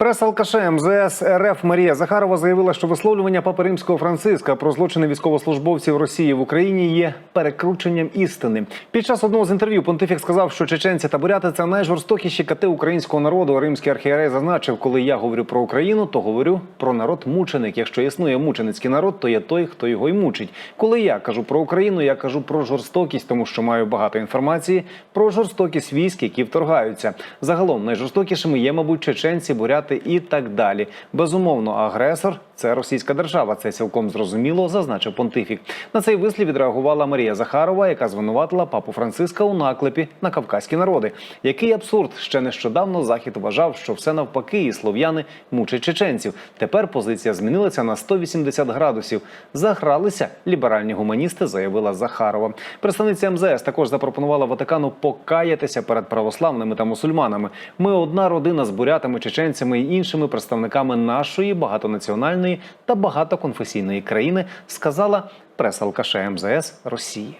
Прес-алкаше МЗС РФ Марія Захарова заявила, що висловлювання Папи Римського Франциска про злочини військовослужбовців Росії в Україні є перекрученням істини. Під час одного з інтерв'ю понтифік сказав, що чеченці та буряти – це найжорстокіші кати українського народу. Римський архієрей зазначив, коли я говорю про Україну, то говорю про народ мученик. Якщо існує мученицький народ, то є той, хто його й мучить. Коли я кажу про Україну, я кажу про жорстокість, тому що маю багато інформації про жорстокість військ, які вторгаються. Загалом найжорстокішими є, мабуть, чеченці, буряти і так далі. Безумовно, агресор це російська держава. Це цілком зрозуміло, зазначив понтифік. На цей вислів відреагувала Марія Захарова, яка звинуватила папу Франциска у наклепі на кавказькі народи. Який абсурд ще нещодавно захід вважав, що все навпаки, і слов'яни мучать чеченців. Тепер позиція змінилася на 180 градусів. Загралися ліберальні гуманісти, заявила Захарова. Представниця МЗС також запропонувала Ватикану покаятися перед православними та мусульманами. Ми одна родина з бурятами, чеченцями і іншими представниками нашої багатонаціональної та багатоконфесійної країни, сказала прес-алкаше МЗС Росії.